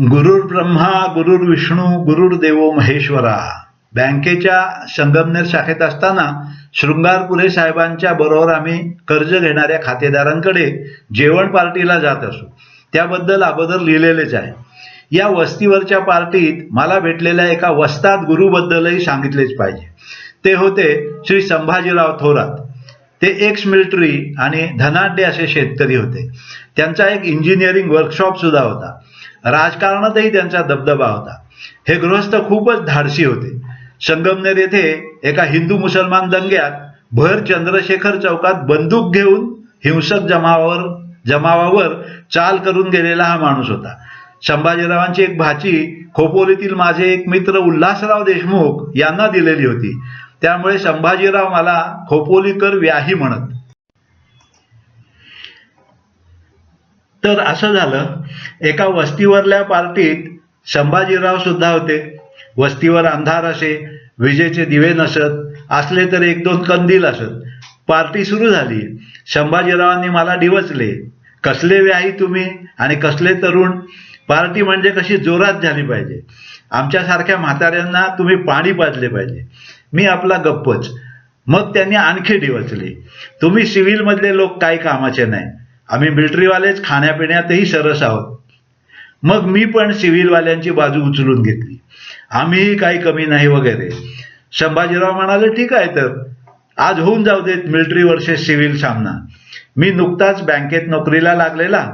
गुरुर ब्रह्मा गुरुर विष्णू गुरुर महेश्वरा. बँकेच्या संगमनेर शाखेत असताना शृंगारपुरे साहेबांच्या बरोबर आम्ही कर्ज घेणाऱ्या खातेदारांकडे जेवण पार्टीला जात असू. त्याबद्दल अगोदर लिहिलेलेच आहे. या वस्तीवरच्या पार्टीत मला भेटलेल्या एका वस्ताद गुरुबद्दलही सांगितलेच पाहिजे. ते होते श्री संभाजीराव थोरात. ते एक्स मिलिटरी आणि धनाढ्य असे शेतकरी होते. त्यांचा एक इंजिनिअरिंग वर्कशॉप सुद्धा होता. राजकारणातही त्यांचा दबदबा होता. हे गृहस्थ खूपच धाडसी होते. संगमनेर येथे एका हिंदू मुसलमान दंग्यात भर चंद्रशेखर चौकात बंदूक घेऊन हिंसक जमावावर जमावावर चाल करून गेलेला हा माणूस होता. संभाजीरावांची एक भाची खोपोलीतील माझे एक मित्र उल्हासराव देशमुख यांना दिलेली होती. त्यामुळे संभाजीराव मला खोपोलीकर व्याही म्हणत तर असं झालं. एका वस्तीवरल्या पार्टीत संभाजीराव सुद्धा होते. वस्तीवर अंधार असे विजेचे दिवे नसत असले तर एक दोन कंदील असत. पार्टी सुरू झाली. संभाजीरावांनी मला डिवचले. कसले व्याही तुम्ही आणि कसले तरुण? पार्टी म्हणजे कशी जोरात झाली पाहिजे. आमच्यासारख्या म्हाताऱ्यांना तुम्ही पाणी पाजले पाहिजे. मी आपला गप्पच. मग त्यांनी आणखी डिवचले. तुम्ही सिव्हिलमधले लोक काही कामाचे नाही. आम्ही मिलिटरीवालेच खाण्यापिण्यातही सरस आहोत. मग मी पण सिव्हिलवाल्यांची बाजू उचलून घेतली. आम्हीही काही कमी नाही वगैरे. संभाजीराव म्हणाले ठीक आहे तर. आज होऊन जाऊ देत मिलिटरी वर्सेस सिव्हिल सामना. मी नुकताच बँकेत नोकरीला लागलेला.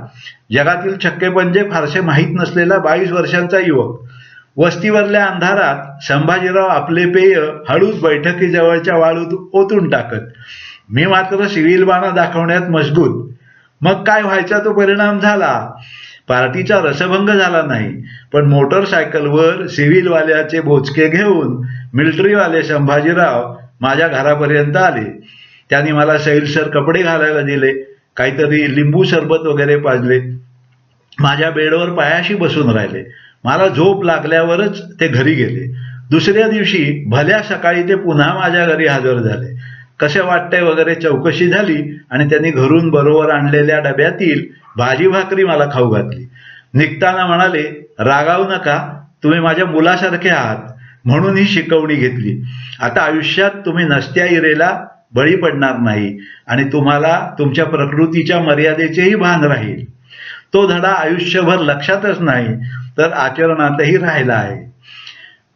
जगातील छक्केपंजे फारसे माहीत नसलेला बावीस वर्षांचा युवक. वस्तीवरल्या अंधारात संभाजीराव आपले पेय हळूच बैठकीजवळच्या वाळूत ओतून टाकत. मी मात्र सिव्हिल बाणा दाखवण्यात मजबूत. मग काय व्हायचा तो परिणाम झाला? पार्टीचा रसभंग झाला नाही. पण मोटरसायकलवर सिव्हिलवाल्याचे बोचके घेऊन मिलिटरीवाले संभाजीराव माझ्या घरापर्यंत आले. त्यांनी मला सैलसर कपडे घालायला दिले. काहीतरी लिंबू सरबत वगैरे पाजले. माझ्या बेडवर पायाशी बसून राहिले. मला झोप लागल्यावरच ते घरी गेले. दुसऱ्या दिवशी भल्या सकाळी ते पुन्हा माझ्या घरी हजर झाले. कसे वाटतंय वगैरे चौकशी झाली आणि त्यांनी घरून बरोबर आणलेल्या डब्यातील भाजी भाकरी मला खाऊ घातली. निघताना म्हणाले रागावू नका तुम्ही माझ्या मुलासारखे आहात. म्हणून ही शिकवणी घेतली. आता आयुष्यात तुम्ही नसत्या इरेला बळी पडणार नाही आणि तुम्हाला तुमच्या प्रकृतीच्या मर्यादेचेही भान राहील. तो धडा आयुष्यभर लक्षातच नाही तर आचरणातही राहिला आहे.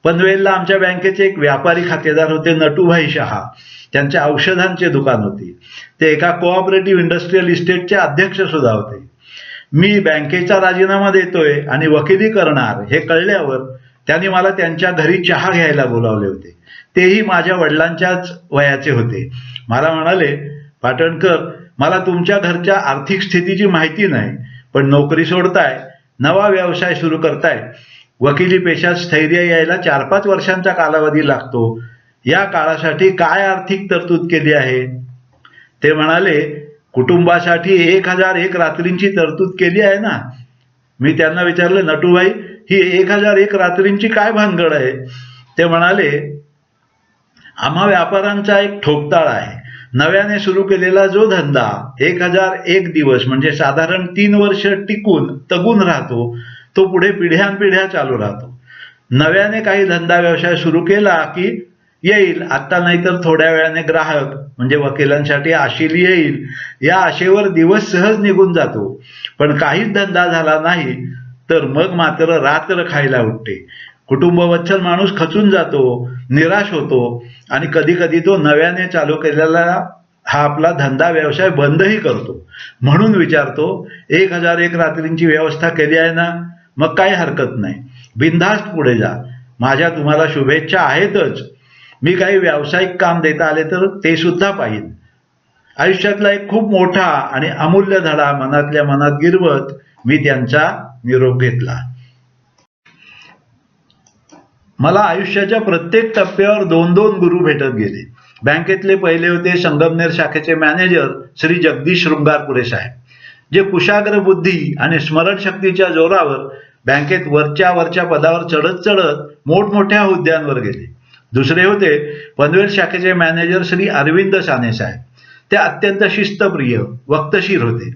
पनवेलला आमच्या बँकेचे एक व्यापारी खातेदार होते नटूभाई शहा. त्यांच्या औषधांचे दुकान होते. ते एका कोऑपरेटिव्ह इंडस्ट्रीयल इस्टेटचे अध्यक्ष सुद्धा होते. मी बँकेचा राजीनामा देतोय आणि वकिली करणार हे कळल्यावर त्यांनी मला त्यांच्या घरी चहा घ्यायला बोलावले होते. तेही माझ्या वडिलांच्याच वयाचे होते. मला म्हणाले पाटणकर मला तुमच्या घरच्या आर्थिक स्थितीची माहिती नाही पण नोकरी सोडताय नवा व्यवसाय सुरू करताय. वकिली पेशात स्थैर्य यायला चार पाच वर्षांचा कालावधी लागतो. या काळासाठी काय आर्थिक तरतूद केली आहे? ते म्हणाले कुटुंबासाठी एक हजार एक रात्रींची तरतूद केली आहे ना? मी त्यांना विचारलं नटूबाई ही एक हजार एक रात्रींची काय भानगड आहे? ते म्हणाले आम्हा व्यापाऱ्यांचा एक ठोकताळ आहे. नव्याने सुरू केलेला जो धंदा एक हजार एक दिवस म्हणजे साधारण तीन वर्ष टिकून तगून राहतो तो पुढे पिढ्यानपिढ्या चालू राहतो. नव्याने काही धंदा व्यवसाय सुरू केला की येईल. आत्ता नाहीतर थोड्या वेळाने ग्राहक म्हणजे वकिलांसाठी आशील येईल. या आशेवर दिवस सहज निघून जातो. पण काहीच धंदा झाला नाही तर मग मात्र रात्र खायला उठते. कुटुंबवत्सल माणूस खचून जातो निराश होतो आणि कधी कधी तो नव्याने चालू केलेला हा आपला धंदा व्यवसाय बंदही करतो. म्हणून विचारतो एक हजार एक रात्रींची व्यवस्था केली आहे ना? मग काही हरकत नाही. बिनधास्त पुढे जा. माझ्या तुम्हाला शुभेच्छा आहेतच. मी काही व्यावसायिक काम देता आले तर ते सुद्धा पाहिजे. आयुष्यातला एक खूप मोठा आणि अमूल्य धडा मनातल्या मनात गिरवत मी त्यांचा निरोप घेतला. मला आयुष्याच्या प्रत्येक टप्प्यावर दोन दोन गुरु भेटत गेले. बँकेतले पहिले होते संगमनेर शाखेचे मॅनेजर श्री जगदीश शृंगारपुरे साहेब जे कुशाग्र बुद्धी आणि स्मरणशक्तीच्या जोरावर बँकेत वरच्या वरच्या पदावर चढत चढत मोठमोठ्या हुद्द्यांवर गेले. दुसरे होते पनवेल शाखेचे मॅनेजर श्री अरविंद साने साहेब. ते अत्यंत शिस्तप्रिय वक्तशीर होते.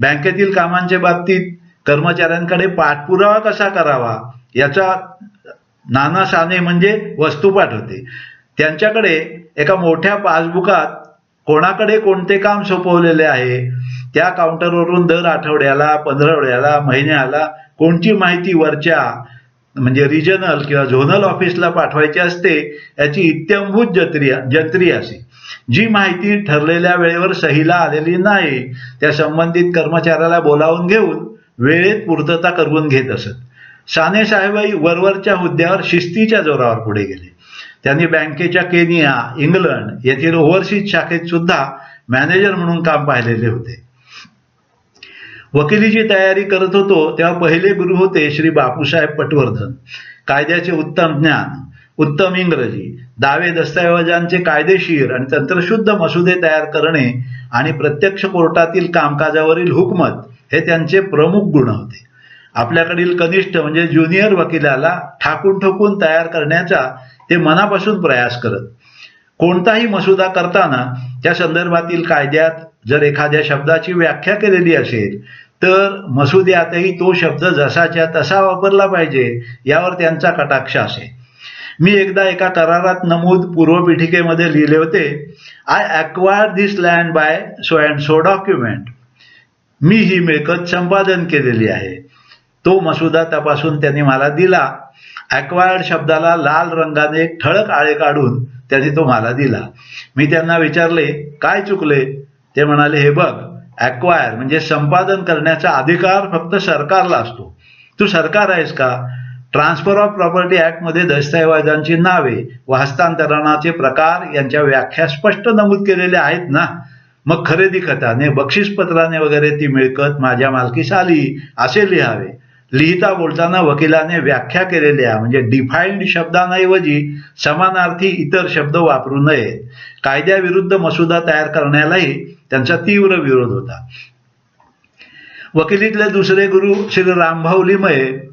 बँकेतील कामांच्या बाबतीत कर्मचाऱ्यांकडे पाठपुरावा कसा करावा याचा नाना साने म्हणजे वस्तू पाठवते त्यांच्याकडे एका मोठ्या पासबुकात कोणाकडे कोणते काम सोपवलेले आहे त्या काउंटरवरून दर आठवड्याला पंधरवड्याला महिन्याला कोणती माहिती वरच्या म्हणजे रिजनल किंवा झोनल ऑफिसला पाठवायची असते याची इत्यंभूत जत्री असे. जी माहिती ठरलेल्या वेळेवर सहीला आलेली नाही त्या संबंधित कर्मचाऱ्याला बोलावून घेऊन वेळेत पूर्तता करून घेत असत. साने साहेबाई वरवरच्या हुद्द्यावर शिस्तीच्या जोरावर पुढे गेले. त्यांनी बँकेच्या केनिया इंग्लंड येथील ओव्हरसीज शाखेत सुद्धा मॅनेजर म्हणून काम पाहिलेले होते. वकिलीची तयारी करत होतो तेव्हा पहिले गुरु होते श्री बापूसाहेब पटवर्धन. कायद्याचे उत्तम ज्ञान उत्तम इंग्रजी दावे दस्तऐवजांचे कायदेशीर आणि तंत्रशुद्ध मसुदे तयार करणे आणि प्रत्यक्ष कोर्टातील कामकाजावरील हुकमत हे त्यांचे प्रमुख गुण होते. आपल्याकडील कनिष्ठ म्हणजे ज्युनियर वकिलाला ठाकून ठोकून तयार करण्याचा ते मनापासून प्रयास करत. कोणताही मसुदा करताना त्या संदर्भातील कायद्यात जर एखाद्या शब्दाची व्याख्या केलेली असेल तर मसुद्यातही तो शब्द जसाच्या तसा वापरला पाहिजे यावर त्यांचा कटाक्ष असे. मी एकदा एका करारात नमूद पूर्वपीठिकेमध्ये लिहिले होते I acquire this land by so and so document मी ही मिळकत संपादन केलेली आहे. तो मसुदा तपासून त्यांनी मला दिला. अक्वायर्ड शब्दाला लाल रंगाने एक ठळक आळे काढून त्यांनी तो मला दिला. मी त्यांना विचारले काय चुकले? ते म्हणाले हे बघ ॲक्वायर म्हणजे संपादन करण्याचा अधिकार फक्त सरकारला असतो. तू सरकार आहेस का? ट्रान्सफर ऑफ प्रॉपर्टी ऍक्टमध्ये दस्तऐवजांची नावे व हस्तांतरणाचे प्रकार यांच्या व्याख्या स्पष्ट नमूद केलेल्या आहेत ना? मग खरेदी खताने बक्षीसपत्राने वगैरे ती मिळकत माझ्या मालकीस आली असे लिहावे. लिहिता बोलताना वकिलाने व्याख्या केलेल्या म्हणजे डिफाईन्ड शब्दांऐवजी समानार्थी इतर शब्द वापरू नयेत कायद्याविरुद्ध मसुदा तयार करण्यालाही त्यांचा तीव्र विरोध होता. वकिलीतले दुसरे गुरु श्री रामभाऊ लिमये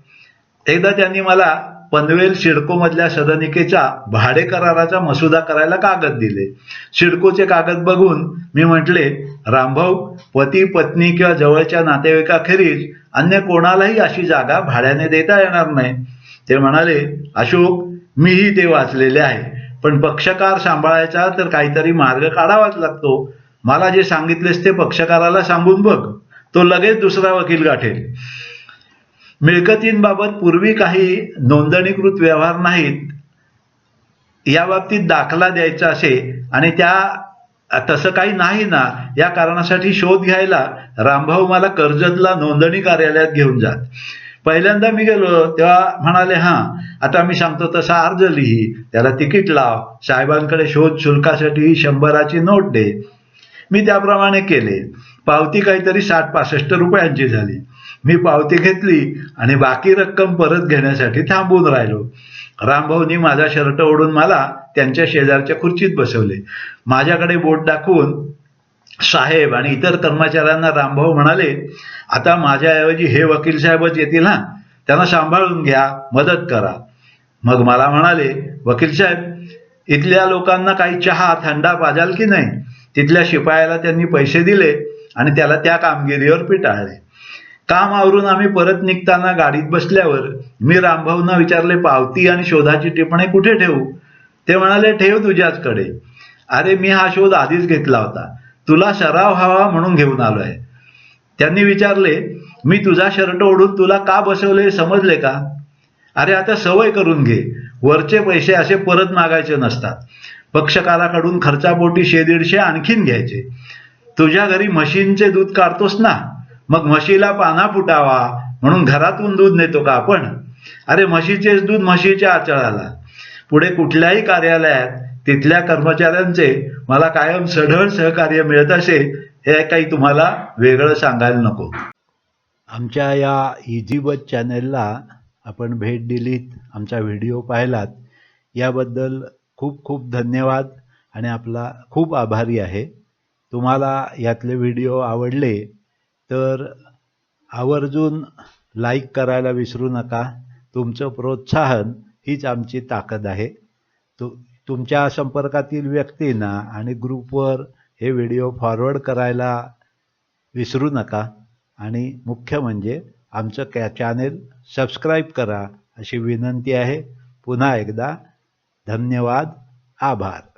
एकदा त्यांनी मला पनवेल सिडकोमधल्या सदनिकेचा भाडे कराराचा मसुदा करायला कागद दिले. सिडकोचे कागद बघून मी म्हटले रामभाऊ पती पत्नी किंवा जवळच्या नातेवाईकाखेरीज अन्य कोणालाही अशी जागा भाड्याने देता येणार नाही. ते म्हणाले अशोक मीही ते वाचलेले आहे. पण पक्षकार सांभाळायचा तर काहीतरी मार्ग काढावाच लागतो. मला जे सांगितलेस ते पक्षकाराला सांगून बघ. तो लगेच दुसरा वकील गाठेल. मिळकतींबाबत पूर्वी काही नोंदणीकृत व्यवहार नाहीत. या बाबतीत दाखला द्यायचा असे आणि त्या तसं काही नाही ना. या कारणासाठी शोध घ्यायला रामभाऊ मला कर्जतला नोंदणी कार्यालयात घेऊन जात. पहिल्यांदा मी गेलो तेव्हा म्हणाले हां आता मी सांगतो तसा अर्ज लिही. त्याला तिकीट लाव. साहेबांकडे शोध शुल्कासाठी शंभराची नोट दे. मी त्याप्रमाणे केले. पावती काहीतरी साठ पासष्ट रुपयांची झाली. मी पावती घेतली आणि बाकी रक्कम परत घेण्यासाठी थांबून राहिलो. रामभाऊनी माझा शर्ट ओढून मला त्यांच्या शेजारच्या खुर्चीत बसवले. माझ्याकडे बोट दाखवून साहेब आणि इतर कर्मचाऱ्यांना रामभाऊ म्हणाले आता माझ्याऐवजी हे वकील साहेबच येतील ना? त्यांना सांभाळून घ्या मदत करा. मग मला म्हणाले वकील साहेब इथल्या लोकांना काही चहा थंडा पाजाल की नाही? तिथल्या शिपायाला त्यांनी पैसे दिले. आणि त्याला त्या कामगिरीवर पिटाळले. काम आवरून आम्ही परत निघताना गाडीत बसल्यावर मी रामभाऊंना विचारले पावती आणि शोधाची टिपणे कुठे ठेवू? ते म्हणाले ठेव तुझ्याचकडे. अरे मी हा शोध आधीच घेतला होता. तुला सराव हवा म्हणून घेऊन आलोय. त्यांनी विचारले मी तुझा शर्ट ओढून तुला का बसवले समजले का? अरे आता सवय करून घे. वरचे पैसे असे परत मागायचे नसतात. पक्षकाराकडून खर्चापोटी शे दीडशे आणखीन घ्यायचे. तुझ्या घरी म्हशींचे दूध काढतोस ना मग म्हशीला पाना फुटावा म्हणून घरातून दूध नेतो का आपण? अरे म्हशीचेच दूध म्हशीच्या आचळाला. पुढे कुठल्याही कार्यालयात तिथल्या कर्मचाऱ्यांचे मला कायम सढळ सहकार्य मिळत असे हे काही तुम्हाला वेगळं सांगायला नको. आमच्या या इझी चॅनेलला आपण भेट दिलीत आमचा व्हिडिओ पाहिलात याबद्दल खूप खूप धन्यवाद आणि आपला खूप आभारी आहे. तुम्हाला यातले व्हिडिओ आवडले तर आवर्जून लाईक करायला विसरू नका. तुमचं प्रोत्साहन हीच आमची ताकद आहे. तु तुमच्या संपर्कातील व्यक्तींना आणि ग्रुपवर हे व्हिडिओ फॉरवर्ड करायला विसरू नका. आणि मुख्य म्हणजे आमचं कॅ चॅनेल सबस्क्राईब करा अशी विनंती आहे. पुन्हा एकदा धन्यवाद आभार.